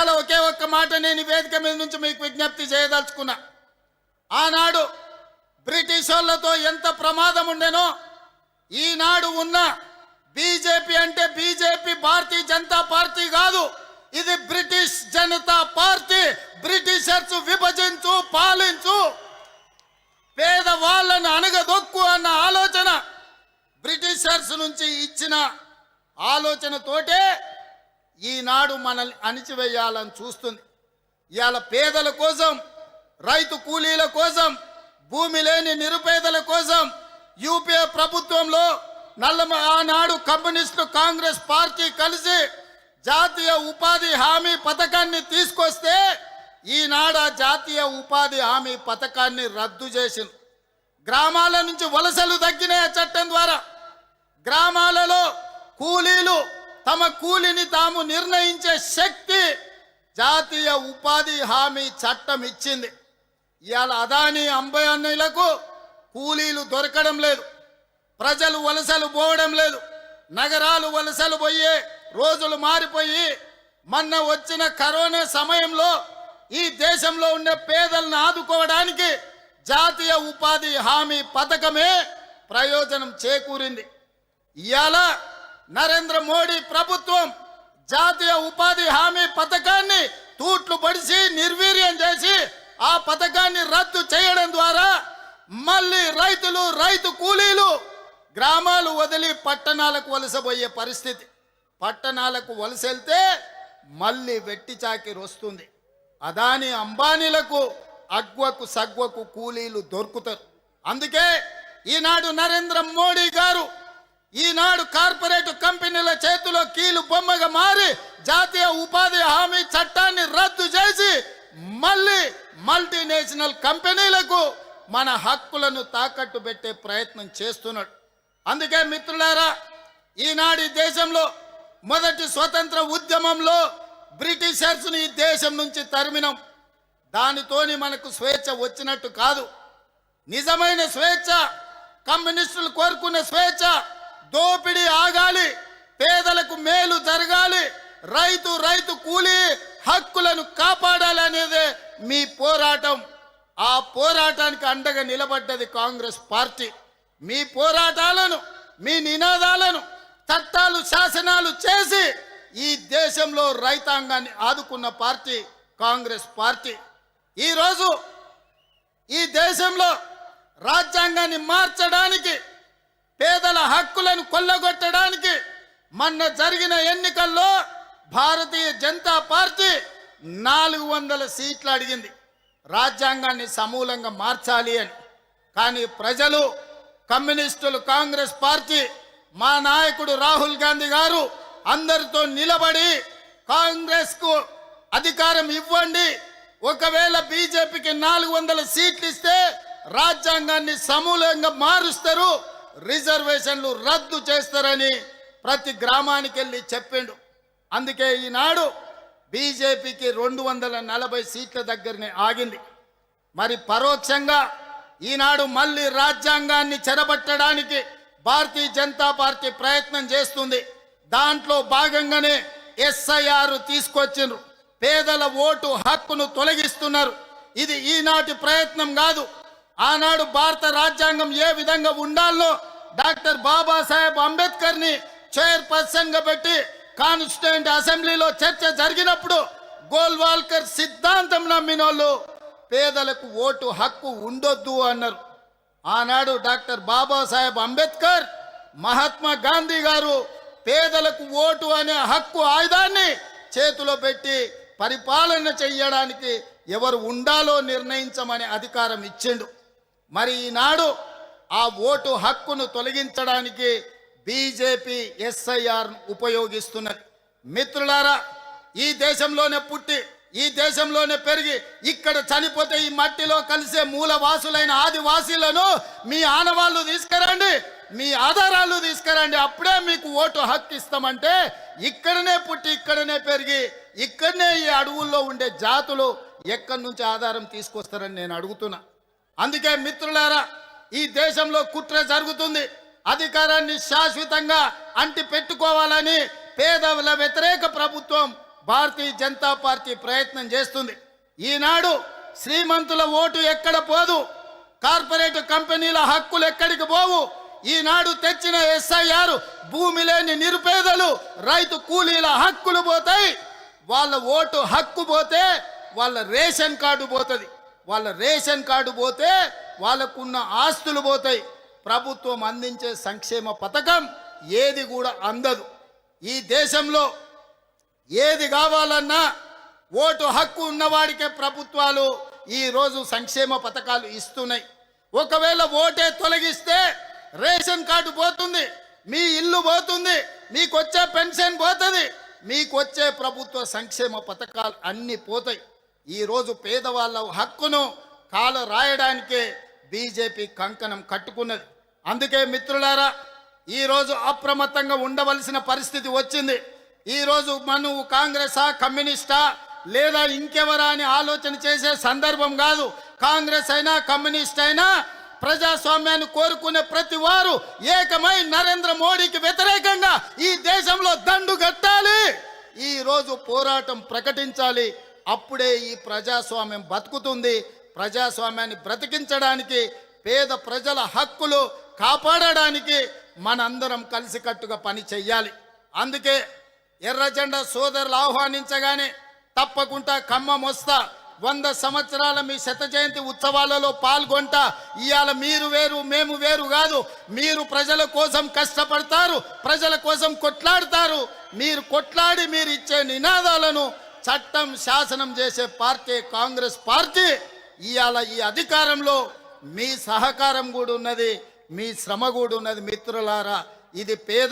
ఇవాళ ఒకే ఒక్క మాట నేను వేదిక మీద నుంచి మీకు విజ్ఞప్తి చేయదలుచుకున్నా. ఆనాడు బ్రిటిష్ వాళ్ళతో ఎంత ప్రమాదం ఉండేనో ఈనాడు ఉన్న బీజేపీ అంటే బీజేపీ భారతీయ జనతా పార్టీ కాదు ఇది బ్రిటిష్ జనతా పార్టీ. బ్రిటిషర్స్ విభజించు పాలించు. పేదవాళ్ళను అణగదొక్కు అన్న ఆలోచన బ్రిటిషర్స్ నుంచి ఇచ్చిన ఆలోచనతోటే ఈనాడు మనల్ని అణిచివేయాలని చూస్తుంది. ఇవాళ పేదల కోసం రైతు కూలీల కోసం భూమి లేని నిరుపేదల కోసం యూపీఏ ప్రభుత్వంలో నల్లమ ఆనాడు కమ్యూనిస్టు కాంగ్రెస్ పార్టీ కలిసి జాతీయ ఉపాధి హామీ పథకాన్ని తీసుకొస్తే ఈనాడు జాతీయ ఉపాధి హామీ పథకాన్ని రద్దు చేసింది గ్రామాల నుంచి వలసలు తగ్గినాయి చట్టం ద్వారా. గ్రామాలలో కూలీలు తమ కూలిని తాము నిర్ణయించే శక్తి జాతీయ ఉపాధి హామీ చట్టం ఇచ్చింది. ఇవాళ అదాని అన్నయ్యలకు కూలీలు దొరకడం లేదు. ప్రజలు వలసలు పోవడం లేదు. నగరాలు వలసలు పోయే రోజులు మారిపోయి మొన్న వచ్చిన కరోనా సమయంలో ఈ దేశంలో ఉండే పేదలను ఆదుకోవడానికి జాతీయ ఉపాధి హామీ పథకమే ప్రయోజనం చేకూరింది. ఇవాళ నరేంద్ర మోడీ ప్రభుత్వం జాతీయ ఉపాధి హామీ పథకాన్ని తూట్లు పడిసి నిర్వీర్యం చేసి ఆ పథకాన్ని రద్దు చేయడం ద్వారా మళ్ళీ రైతులు రైతు కూలీలు గ్రామాలు వదిలి పట్టణాలకు వలసపోయే పరిస్థితి. పట్టణాలకు వలస వెళ్తే మళ్ళీ వెట్టి చాకిరి వస్తుంది. అదాని అంబానీలకు అగ్వకు సగ్వకు కూలీలు దొరుకుతారు. అందుకే ఈనాడు నరేంద్ర మోడీ గారు ఈనాడు కార్పొరేట్ కంపెనీల చేతిలో కీలు బొమ్మగా మారి జాతీయ ఉపాధి హామీ చట్టాన్ని రద్దు చేసి మళ్ళీ మల్టీనేషనల్ కంపెనీలకు మన హక్కులను తాకట్టు పెట్టే ప్రయత్నం చేస్తున్నాడు. అందుకే మిత్రులారా ఈనాడు ఈ దేశంలో మొదటి స్వతంత్ర ఉద్యమంలో బ్రిటిషర్స్ని ఈ దేశం నుంచి తరిమినాం. దానితోని మనకు స్వేచ్ఛ వచ్చినట్టు కాదు. నిజమైన స్వేచ్ఛ కమ్యూనిస్టులు కోరుకునే స్వేచ్ఛ దోపిడీ ఆగాలి పేదలకు మేలు జరగాలి రైతు రైతు కూలి హక్కులను కాపాడాలనేదే మీ పోరాటం. ఆ పోరాటానికి అండగా నిలబడ్డది కాంగ్రెస్ పార్టీ. మీ పోరాటాలను మీ నినాదాలను చట్టాలు శాసనాలు చేసి ఈ దేశంలో రైతాంగాన్ని ఆదుకున్న పార్టీ కాంగ్రెస్ పార్టీ. ఈరోజు ఈ దేశంలో రాజ్యాంగాన్ని మార్చడానికి పేదల హక్కులను కొల్లగొట్టడానికి మొన్న జరిగిన ఎన్నికల్లో భారతీయ జనతా పార్టీ నాలుగు వందల సీట్లు అడిగింది. రాజ్యాంగాన్ని సమూలంగా మార్చాలి అని. కానీ ప్రజలు కమ్యూనిస్టులు కాంగ్రెస్ పార్టీ మా నాయకుడు రాహుల్ గాంధీ గారు అందరితో నిలబడి కాంగ్రెస్కు అధికారం ఇవ్వండి. ఒకవేళ బీజేపీకి నాలుగు వందల సీట్లు ఇస్తే రాజ్యాంగాన్ని సమూలంగా మారుస్తారు. రిజర్వేషన్లు రద్దు చేస్తారని ప్రతి గ్రామానికి వెళ్ళి చెప్పిండు. అందుకే ఈనాడు బీజేపీకి రెండు వందల నలభై సీట్ల దగ్గరనే ఆగింది. మరి పరోక్షంగా ఈనాడు మళ్ళీ రాజ్యాంగాన్ని చెరబట్టడానికి భారతీయ జనతా పార్టీ ప్రయత్నం చేస్తుంది. దాంట్లో భాగంగానే ఎస్ఐఆర్ తీసుకొచ్చిండ్రు. పేదల ఓటు హక్కును తొలగిస్తున్నారు. ఇది ఈనాటి ప్రయత్నం కాదు. ఆనాడు భారత రాజ్యాంగం ఏ విధంగా ఉండాలో డాక్టర్ బాబాసాహెబ్ అంబేద్కర్ని చైర్పర్సన్గా పెట్టి కాన్స్టిట్యూంట్ అసెంబ్లీలో చర్చ జరిగినప్పుడు గోల్వాల్కర్ సిద్ధాంతం నమ్మిన వాళ్ళు పేదలకు ఓటు హక్కు ఉండొద్దు అన్నారు. ఆనాడు డాక్టర్ బాబాసాహెబ్ అంబేద్కర్ మహాత్మా గాంధీ గారు పేదలకు ఓటు అనే హక్కు ఆయుధాన్ని చేతిలో పెట్టి పరిపాలన చెయ్యడానికి ఎవరు ఉండాలో నిర్ణయించమని అధికారం ఇచ్చిండు. మరి ఈనాడు ఆ ఓటు హక్కును తొలగించడానికి బీజేపీ ఎస్ఐఆర్ ఉపయోగిస్తున్నది మిత్రులారా ఈ దేశంలోనే పుట్టి ఈ దేశంలోనే పెరిగి ఇక్కడ చనిపోతే ఈ మట్టిలో కలిసే మూలవాసులైన ఆదివాసీలను మీ ఆనవాళ్ళు తీసుకురండి మీ ఆధారాలు తీసుకురండి అప్పుడే మీకు ఓటు హక్కు ఇస్తామంటే ఇక్కడనే పుట్టి ఇక్కడనే పెరిగి ఇక్కడనే ఈ అడవుల్లో ఉండే జాతులు ఎక్కడి నుంచి ఆధారం తీసుకొస్తారని నేను అడుగుతున్నా. అందుకే మిత్రులారా ఈ దేశంలో కుట్ర జరుగుతుంది. అధికారాన్ని శాశ్వతంగా అంటి పెట్టుకోవాలని పేదవుల వ్యతిరేక ప్రభుత్వం భారతీయ జనతా పార్టీ ప్రయత్నం చేస్తుంది. ఈనాడు శ్రీమంతుల ఓటు ఎక్కడ పోదు? కార్పొరేట్ కంపెనీల హక్కులు ఎక్కడికి పోవు? ఈనాడు తెచ్చిన ఎస్ఐఆర్ భూమి లేని నిరుపేదలు రైతు కూలీల హక్కులు పోతాయి. వాళ్ళ ఓటు హక్కు పోతే వాళ్ళ రేషన్ కార్డు పోతుంది. వాళ్ళ రేషన్ కార్డు పోతే వాళ్ళకున్న ఆస్తులు పోతాయి. ప్రభుత్వం అందించే సంక్షేమ పథకం ఏది కూడా అందదు. ఈ దేశంలో ఏది కావాలన్నా ఓటు హక్కు ఉన్నవాడికే ప్రభుత్వాలు ఈరోజు సంక్షేమ పథకాలు ఇస్తున్నాయి. ఒకవేళ ఓటే తొలగిస్తే రేషన్ కార్డు పోతుంది మీ ఇల్లు పోతుంది మీకు వచ్చే పెన్షన్ పోతుంది మీకు వచ్చే ప్రభుత్వ సంక్షేమ పథకాలు అన్నీ పోతాయి. ఈరోజు పేదవాళ్ళ హక్కును కాలు రాయడానికే బీజేపీ కంకణం కట్టుకున్నది. అందుకే మిత్రులారా ఈరోజు అప్రమత్తంగా ఉండవలసిన పరిస్థితి వచ్చింది. ఈరోజు మనం కాంగ్రెసా కమ్యూనిస్టా లేదా ఇంకెవరా అని ఆలోచన చేసే సందర్భం కాదు. కాంగ్రెస్ అయినా కమ్యూనిస్ట్ అయినా ప్రజాస్వామ్యాన్ని కోరుకునే ప్రతి వారు ఏకమై నరేంద్ర మోడీకి వ్యతిరేకంగా ఈ దేశంలో దండు కట్టాలి. ఈరోజు పోరాటం ప్రకటించాలి. అప్పుడే ఈ ప్రజాస్వామ్యం బతుకుతుంది. ప్రజాస్వామ్యాన్ని బ్రతికించడానికి పేద ప్రజల హక్కులు కాపాడడానికి మనందరం కలిసికట్టుగా పని చెయ్యాలి. అందుకే ఎర్రజెండా సోదరులు ఆహ్వానించగానే తప్పకుండా ఖమ్మం వస్తా. వంద సంవత్సరాల మీ శత జయంతి ఉత్సవాలలో పాల్గొంటా. ఇవాళ మీరు వేరు మేము వేరు కాదు. మీరు ప్రజల కోసం కష్టపడతారు ప్రజల కోసం కొట్లాడతారు. మీరు కొట్లాడి మీరు ఇచ్చే నినాదాలను చట్టం శాసనం చేసే పార్టీ కాంగ్రెస్ పార్టీ ఇవాళ ఈ అధికారంలో మీ సహకారం కూడా ఉన్నది మీ శ్రమ కూడా ఉన్నది మిత్రులారా ఇది పేద